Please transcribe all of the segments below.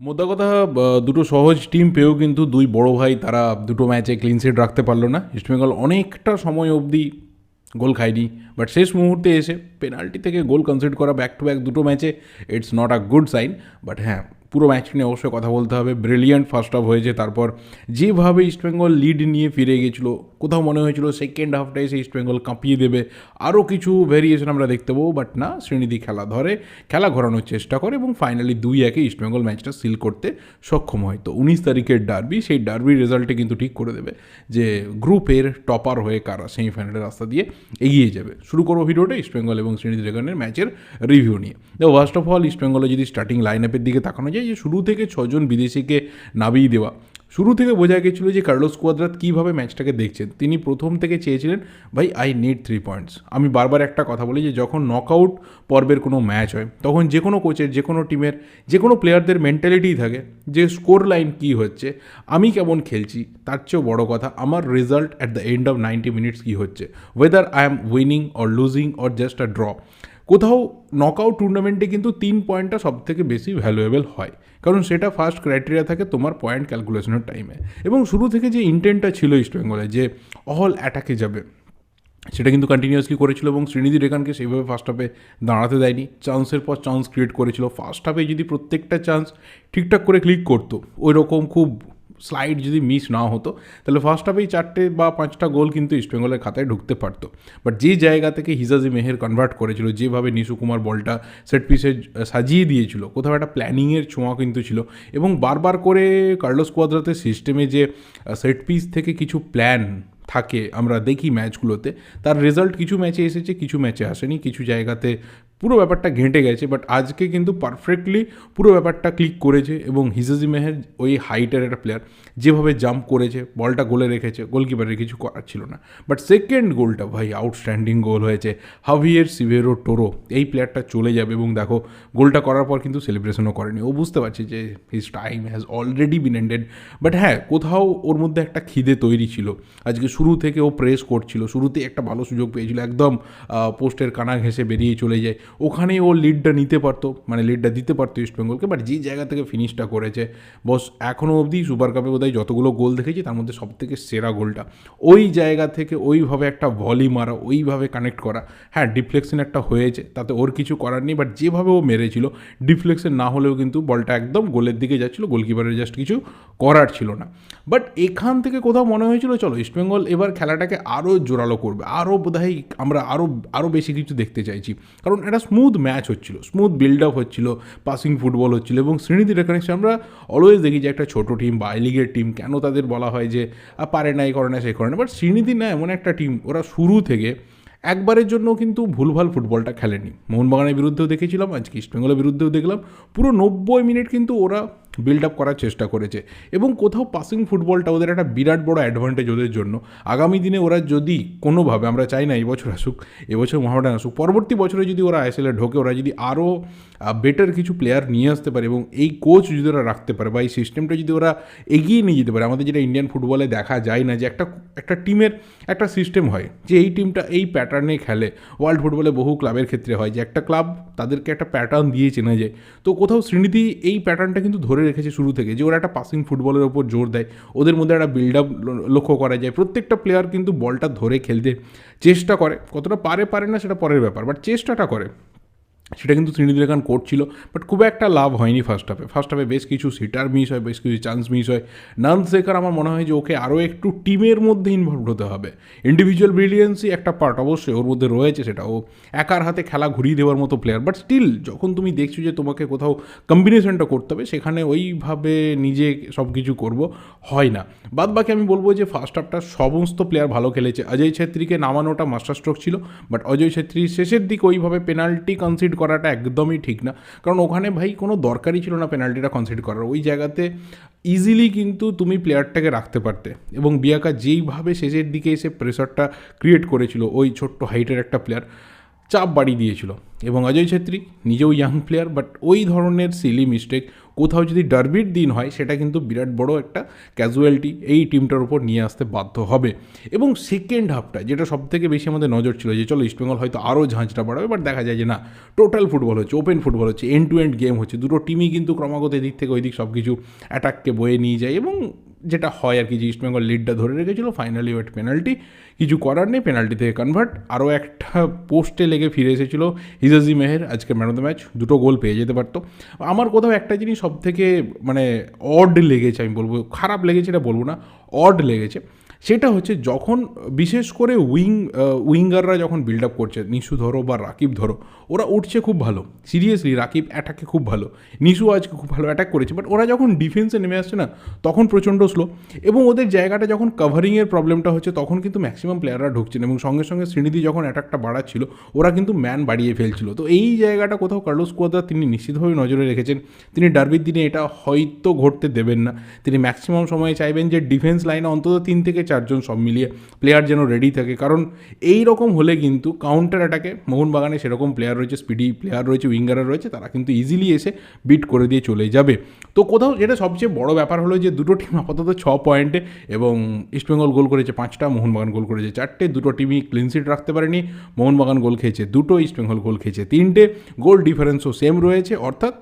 মোদ্দা কথা দুটো সহজ টিম পেয়েও কিন্তু দুই বড় ভাই তারা দুটো ম্যাচে ক্লিন সেট রাখতে পারল না। ইস্টবেঙ্গল অনেকটা সময় অবধি গোল খায়নি বাট শেষ মুহূর্তে এসে পেনাল্টি থেকে গোল কনসিড করা ব্যাক টু ব্যাক দুটো ম্যাচে it's not a good sign but হ্যাঁ পুরো ম্যাচ নিয়ে অবশ্যই কথা বলতে হবে। ব্রিলিয়ান্ট ফার্স্ট হাফ হয়েছে, তারপর যেভাবে ইস্টবেঙ্গল লিড নিয়ে ফিরে গেছিল, কোথাও মনে হয়েছিল সেকেন্ড হাফটা এসে ইস্টবেঙ্গল কাঁপিয়ে দেবে। আরও কিছু ভেরিয়েশন আমরা দেখতে পাবো বাট না শ্রেণীদি খেলা ধরে, খেলা ঘোরানোর চেষ্টা করে এবং ফাইনালি দুই একে ইস্টবেঙ্গল ম্যাচটা সিল করতে সক্ষম হয়। তো উনিশ তারিখের ডার্বি সেই ডার্বির রেজাল্টে কিন্তু ঠিক করে দেবে যে গ্রুপের টপার হয়ে কারা সেমিফাইনালের রাস্তা দিয়ে এগিয়ে যাবে। শুরু করব ভিডিওটা ইস্টবেঙ্গল এবং শ্রেণি ড্রাগনের ম্যাচের রিভিউ নিয়ে। তো ফার্স্ট অফ অল ইস্টবেঙ্গলে যদি স্টার্টিং লাইন আপের দিকে তাকানো যায় যে শুরু থেকে ছজন বিদেশিকে নামিয়ে দেওয়া। শুরু থেকে বোঝা গেছিল যে কার্লোস কোয়াদ্রাত কীভাবে ম্যাচটাকে দেখছেন। তিনি প্রথম থেকে চেয়েছিলেন, ভাই আই নিড থ্রি পয়েন্টস আমি বারবার একটা কথা বলি যে যখন নকআউট পর্বের কোনো ম্যাচ হয়, তখন যে কোনো কোচের যে কোনো টিমের যে কোনো প্লেয়ারদের মেন্টালিটিই থাকে যে স্কোর লাইন কী হচ্ছে, আমি কেমন খেলছি, তার চেয়েও বড় কথা, আমার result at the end of ninety minutes কী হচ্ছে whether I am winning or losing or just a draw কোথাও নকআউট টুর্নামেন্টে কিন্তু তিন পয়েন্টটা সব থেকে বেশি ভ্যালুয়েবল হয়। কারণ সেটা ফার্স্ট ক্রাইটেরিয়া থাকে তোমার পয়েন্ট ক্যালকুলেশনের টাইমে এবং শুরু থেকে যে ইন্টেন্টটা ছিল ইস্টবেঙ্গলে যে অল অ্যাটাকে যাবে, সেটা কিন্তু কন্টিনিউয়াসলি করেছিল এবং শ্রীনিধি রেখানকে সেইভাবে ফার্স্ট হাফে দাঁড়াতে দেয়নি। চান্সের পর চান্স ক্রিয়েট করেছিল। ফার্স্ট হাফে যদি প্রত্যেকটা চান্স ঠিকঠাক করে ক্লিক করতো ওই রকম খুব স্লাইড যদি মিস না হতো, তাহলে ফার্স্ট হাফেই চারটে বা পাঁচটা গোল কিন্তু ইস্টবেঙ্গলের খাতায় ঢুকতে পারতো। বাট যে জায়গা থেকে হিজাজি মেহের কনভার্ট করেছিল, যেভাবে নিশু কুমার বলটা সেট পিসে সাজিয়ে দিয়েছিল, কোথাও একটা প্ল্যানিংয়ের ছোঁয়া কিন্তু ছিল। এবং বারবার করে কার্লোস কোয়াদ্রাতের সিস্টেমে যে সেট পিস থেকে কিছু প্ল্যান থাকে, আমরা দেখি ম্যাচগুলোতে। তার রেজাল্ট কিছু ম্যাচে এসেছে, কিছু ম্যাচে আসেনি, কিছু জায়গাতে পুরো ব্যাপারটা ঘেঁটে গেছে বাট আজকে কিন্তু পারফেক্টলি পুরো ব্যাপারটা ক্লিক করেছে এবং হিজাজি মেহের ওই হাইটের একটা প্লেয়ার যেভাবে জাম্প করেছে, বলটা গোলে রেখেছে গোলকিপারের কিছু করার ছিল না। বাট সেকেন্ড গোলটা ভাই আউটস্ট্যান্ডিং গোল হয়েছে। হাভিয়ের সিভেরো টোরো এই প্লেয়ারটা চলে যাবে এবং দেখো গোলটা করার পর কিন্তু সেলিব্রেশনও করেনি। ও বুঝতে পারছে যে his time has already been ended but হ্যাঁ কোথাও ওর মধ্যে একটা খিদে তৈরি ছিল। আজকে শুরু থেকে ও প্রেস করছিল। শুরুতে একটা ভালো সুযোগ পেয়েছিল। একদম পোস্টের কানা ঘেঁষে বেরিয়ে চলে যায়। ওখানেই ও লিডটা নিতে পারতো মানে লিডটা দিতে পারতো ইস্টবেঙ্গলকে বাট যে জায়গা থেকে ফিনিশটা করেছে বস এখনও অবধি সুপার কাপে বোধহয় যতগুলো গোল দেখেছি, তার মধ্যে সব থেকে সেরা গোলটা। ওই জায়গা থেকে ওইভাবে একটা ভলি মারা, ওইভাবে কানেক্ট করা। হ্যাঁ ডিফ্লেকশন একটা হয়েছে, তাতে ওর কিছু করার নেই বাট যেভাবে ও মেরেছিল ডিফ্লেকশন না হলেও কিন্তু বলটা একদম গোলের দিকে যাচ্ছিল গোলকিপারের জাস্ট কিছু করার ছিল না। বাট এখান থেকে কোথাও মনে হয়েছিল, চলো ইস্টবেঙ্গল এবার খেলাটাকে আরও জোরালো করবে। আরও বোধহয় আমরা আরও আরও বেশি কিছু দেখতে চাইছি। কারণ একটা স্মুথ ম্যাচ হচ্ছিল স্মুথ বিল্ড আপ হচ্ছিল পাসিং ফুটবল হচ্ছিল এবং শ্রেণীতে রেখানে আমরা অলওয়েজ দেখি যে একটা ছোটো টিম বা আই লিগের টিম কেন তাদের বলা হয় যে পারে না এই করে না সেই করে না। বাট শ্রীনিধি না, এমন একটা টিম ওরা শুরু থেকে একবারের জন্য কিন্তু ভুলভাল ফুটবলটা খেলেনি। মোহনবাগানের বিরুদ্ধেও দেখেছিলাম, আজকে ইস্টবেঙ্গলের বিরুদ্ধেও দেখলাম। পুরো নব্বই মিনিট কিন্তু ওরা বিল্ড আপ করার চেষ্টা করেছে। এবং কোথাও পাসিং ফুটবলটা ওদের একটা বিরাট বড় অ্যাডভান্টেজ ওদের জন্য। আগামী দিনে ওরা যদি কোনোভাবে, আমরা চাই না এবছর আসুক, এবছর মহামেডান আসুক, পরবর্তী বছরে যদি ওরা আইএসএলে ঢোকে, ওরা যদি আরও বেটার কিছু প্লেয়ার নিয়ে আসতে পারে এবং এই কোচ যদি ওরা রাখতে পারে বা এই সিস্টেমটা যদি ওরা এগিয়ে নিয়ে যেতে পারে, আমাদের যেটা ইন্ডিয়ান ফুটবলে দেখা যায় না যে একটা একটা টিমের একটা সিস্টেম হয়, যে এই টিমটা এই প্যাটার্নে খেলে। ওয়ার্ল্ড ফুটবলে বহু ক্লাবের ক্ষেত্রে হয় যে একটা ক্লাব তাদেরকে একটা প্যাটার্ন দিয়ে চেনা যায় তো কোথাও শ্রীনিধি এই প্যাটার্নটা কিন্তু ধরে রেখেছে শুরু থেকে, যে ওরা একটা পাসিং ফুটবলের ওপর জোর দেয়। ওদের মধ্যে একটা বিল্ড আপ লক্ষ্য করা যায়। প্রত্যেকটা প্লেয়ার কিন্তু বলটা ধরে খেলতে চেষ্টা করে। কতটা পারে পারে না সেটা পরের ব্যাপার বাট চেষ্টাটা করে। সেটা কিন্তু শ্রীনিধি রেখান করছিল বাট খুব একটা লাভ হয়নি ফার্স্ট হাফে ফার্স্ট হাফে বেশ কিছু সিটার মিস হয়, বেশ কিছু চান্স মিস হয়। নান শেখার আমার মনে হয় যে ওকে আরও একটু টিমের মধ্যে ইনভলভ হতে হবে। ইন্ডিভিজুয়াল ব্রিলিয়েন্সই একটা পার্ট অবশ্যই ওর মধ্যে রয়েছে, সেটা ও একার হাতে খেলা ঘুরিয়ে দেওয়ার মতো প্লেয়ার বাট স্টিল যখন তুমি দেখছ যে তোমাকে কোথাও কম্বিনেশনটা করতে হবে, সেখানে ওইভাবে নিজে সব কিছু করব হয় না। বাদ বাকি আমি বলব যে ফার্স্ট হাফটা সমস্ত প্লেয়ার ভালো খেলেছে। অজয় ছেত্রীকে নামানোটা মাস্টার স্ট্রোক ছিল বাট অজয় ছেত্রী শেষের দিকে ওইভাবে পেনাল্টি কনসিড করাটা একদমই ঠিক না। কারণ ওখানে ভাই কোনো দরকারই ছিল না পেনাল্টিটা কনসিড করার। ওই জায়গাতে ইজিলি কিন্তু তুমি প্লেয়ারটাকে রাখতে পারতে। এবং বিয়াকা যেইভাবে শেষের দিকে এসে প্রেশারটা ক্রিয়েট করেছিল, ওই ছোট্ট হাইটের একটা প্লেয়ার চাপ বাড়িয়ে দিয়েছিল। এবং অজয় ছেত্রী নিজেও ইয়াং প্লেয়ার বাট ওই ধরনের সিলি মিস্টেক কোথাও যদি ডার্বির দিন হয়, সেটা কিন্তু বিরাট বড় একটা ক্যাজুয়ালিটি এই টিমটার উপর নিয়ে আসতে বাধ্য হবে। এবং সেকেন্ড হাফটা যেটা সব থেকে বেশি আমাদের নজর ছিল যে চলো ইস্টবেঙ্গল হয়তো আরও ঝাঁঝটা বাড়াবে বাট দেখা যায় যে না টোটাল ফুটবল হচ্ছে ওপেন ফুটবল হচ্ছে এন্ড টু এন্ড গেম হচ্ছে, দুটো টিমই কিন্তু ক্রমাগত এদিক থেকে ওই দিক সব কিছু অ্যাটাককে বয়ে নিয়ে যায় এবং যেটা হয় আর কি, যে ইস্টবেঙ্গল লিডটা ধরে রেখেছিল ফাইনালি ওয়েট পেনাল্টি কিছু করার নেই পেনাল্টি থেকে কনভার্ট আরও একটা পোস্টে লেগে ফিরে এসেছিল হিজাজি মেহের, আজকে ম্যান অফ দ্য ম্যাচ দুটো গোল পেয়ে যেতে পারতো। আমার কোথাও একটা জিনিস সব থেকে মানে অড লেগেছে, আমি বলব, খারাপ লেগেছে এটা বলব না অড লেগেছে। সেটা হচ্ছে যখন, বিশেষ করে উইং উইঙ্গাররা যখন বিল্ড আপ করছে, নিশু ধরো বা রাকিব ধরো, ওরা উঠছে খুব ভালো। সিরিয়াসলি রাকিব অ্যাটাকে খুব ভালো। নিশু আজকে খুব ভালো অ্যাটাক করেছে বাট ওরা যখন ডিফেন্সে নেমে আসছে না, তখন প্রচণ্ড স্লো এবং ওদের জায়গাটা যখন কাভারিংয়ের প্রবলেমটা হচ্ছে, তখন কিন্তু ম্যাক্সিমাম প্লেয়াররা ঢুকছেন এবং সঙ্গে সঙ্গে শ্রীনিধি যখন অ্যাটাকটা বাড়াচ্ছিল, ওরা কিন্তু ম্যান বাড়িয়ে ফেলছিল। তো এই জায়গাটা কোথাও কার্লোস কোয়াদা তিনি নিশ্চিতভাবে নজরে রেখেছেন। তিনি ডার্বির দিনে এটা হয়তো ঘটতে দেবেন না। তিনি ম্যাক্সিমাম সময়ে চাইবেন যে ডিফেন্স লাইনে অন্তত তিন থেকে চারজন সব মিলিয়ে প্লেয়ার যেন রেডি থাকে। কারণ এই রকম হলে কিন্তু কাউন্টার অ্যাটাকে মোহনবাগানে সেরকম প্লেয়ার রয়েছে স্পিডি প্লেয়ার রয়েছে উইঙ্গাররা রয়েছে, তারা কিন্তু ইজিলি এসে বিট করে দিয়ে চলে যাবে। তো কোথাও যেটা সবচেয়ে বড় ব্যাপার হলো যে দুটো টিম আপাতত ছ পয়েন্টে এবং ইস্টবেঙ্গল গোল করেছে পাঁচটা, মোহনবাগান গোল করেছে চারটে, দুটো টিমই ক্লিনশিট রাখতে পারেনি, মোহনবাগান গোল খেয়েছে দুটো ইস্টবেঙ্গল গোল খেয়েছে তিনটে গোল ডিফারেন্সও সেম রয়েছে। অর্থাৎ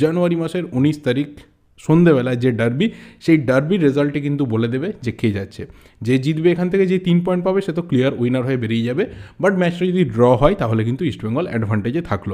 জানুয়ারি মাসের উনিশ তারিখ সন্ধেবেলায় যে ডার্বি সেই ডার্বির রেজাল্টে কিন্তু বলে দেবে যে কে যাচ্ছে। যে জিতবে এখান থেকে যে তিন পয়েন্ট পাবে, সে তো ক্লিয়ার উইনার হয়ে বেরিয়ে যাবে। বাট ম্যাচটা যদি ড্র হয়, তাহলে কিন্তু ইস্টবেঙ্গল অ্যাডভান্টেজে থাকল।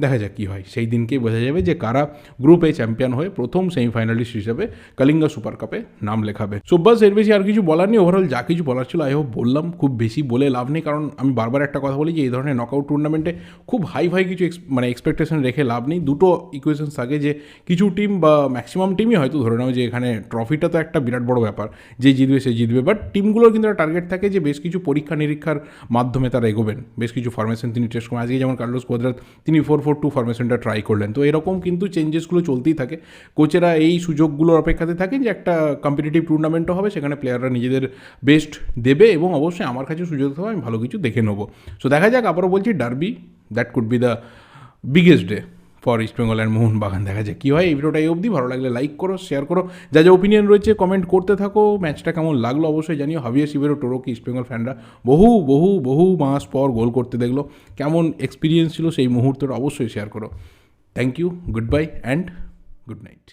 দেখা যাক কী হয়। সেই দিনকেই বোঝা যাবে যে কারা গ্রুপে চ্যাম্পিয়ন হয়ে প্রথম সেমিফাইনালিস্ট হিসেবে কালিঙ্গা সুপার কাপে নাম লেখাবে। সুব্বাস এর বেশি আর কিছু বলার নেই। ওভারঅল যা কিছু বলার ছিল আই হোপ বললাম, খুব বেশি বলে লাভ নেই। কারণ আমি বারবার একটা কথা বলি যে, এই ধরনের নকআউট টুর্নামেন্টে খুব হাই ফাই কিছু মানে এক্সপেকটেশন রেখে লাভ নেই। দুটো ইকুয়েশন থাকে যে, কিছু টিম বা ম্যাক্সিমাম টিমই হয়তো ধরে নাও যে, এখানে ট্রফিটা তো একটা বিরাট বড় ব্যাপার। যে জিতবে সে জিতবে। বাট টিমগুলোর কিন্তু একটা টার্গেট থাকে যে, বেশ কিছু পরীক্ষা নিরীক্ষার মাধ্যমে তারা এগোবেন। বেশ কিছু ফরমেশন তিনি টেস্ট করেন। আজকে যেমন কার্লোস কোদ্রাত, তিনি ফোর ফোর টু ফরমেশনটা ট্রাই করলেন। তো এরকম কিন্তু চেঞ্জেসগুলো চলতেই থাকে। কোচেরা এই সুযোগগুলোর অপেক্ষাতে থাকেন যে একটা কম্পিটিটিভ টুর্নামেন্টও হবে, সেখানে প্লেয়াররা নিজেদের বেস্ট দেবে এবং অবশ্যই আমার কাছে সুযোগ হবে আমি ভালো কিছু দেখে নেব। সো দেখা যাক, আবারও বলছি derby that could be the biggest day for East Bengal and Mohun Bagan দেখা যায় কী হয়। এই ভিডিওটা এই অবধি। ভালো লাগলে লাইক করো শেয়ার করো। যা যা ওপিনিয়ন রয়েছে কমেন্ট করতে থাকো। ম্যাচটা কেমন লাগল অবশ্যই জানিও। হাবিয়া শিবেরও টোরোকে ইস্ট বেঙ্গল ফ্যানরা বহু বহু বহু মাস পর গোল করতে দেখল। কেমন এক্সপিরিয়েন্স ছিল সেই মুহূর্তটা অবশ্যই শেয়ার করো। Thank you good bye and good night